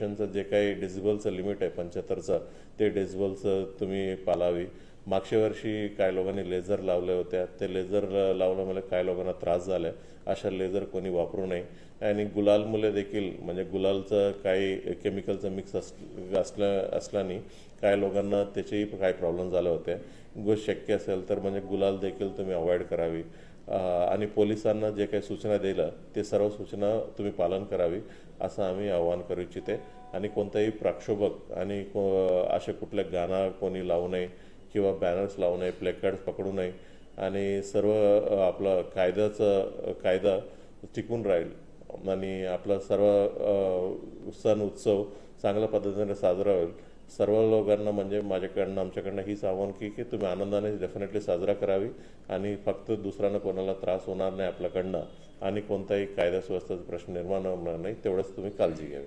चं जे काही डेसिबलचं लिमिट आहे पंच्याहत्तरचं ते डेसिबलचं तुम्ही पालावी. मागच्या वर्षी काय लोकांनी लेझर लावल्या होत्या. ते लेझर लावल्यामुळे म्हणजे काय लोकांना त्रास झाला अशा लेझर कोणी वापरू नये. आणि गुलालमुळे देखील म्हणजे गुलालचं काही केमिकलचं मिक्स अस असल्या असल्याने काय लोकांना त्याचेही काही प्रॉब्लेम झाले होते. गो शक्य असेल तर म्हणजे गुलाल देखील तुम्ही अवॉइड करावी. आणि पोलिसांना जे काही सूचना दिलं ते सर्व सूचना तुम्ही पालन करावी असं आम्ही आवाहन करू इच्छिते. आणि कोणताही प्रक्षोभक आणि को- असे कुठल्या गाणं कोणी लावू नये किंवा बॅनर्स लावू नये प्लेकार्ड्स पकडू नये आणि सर्व आपलं कायद्याचं कायदा टिकून राहील. आणि आपला सर्व सण उत्सव चांगल्या पद्धतीने साजरा होईल. सर्व लोकांना म्हणजे माझ्याकडनं आमच्याकडनं हीच आव्हान की की तुम्ही आनंदाने डेफिनेटली साजरा करावी आणि फक्त दुसऱ्यांना कोणाला त्रास होणार नाही आपल्याकडनं आणि कोणताही कायदा सुव्यवस्थेचा प्रश्न निर्माण होणार नाही तेवढंच तुम्ही काळजी घ्यावी.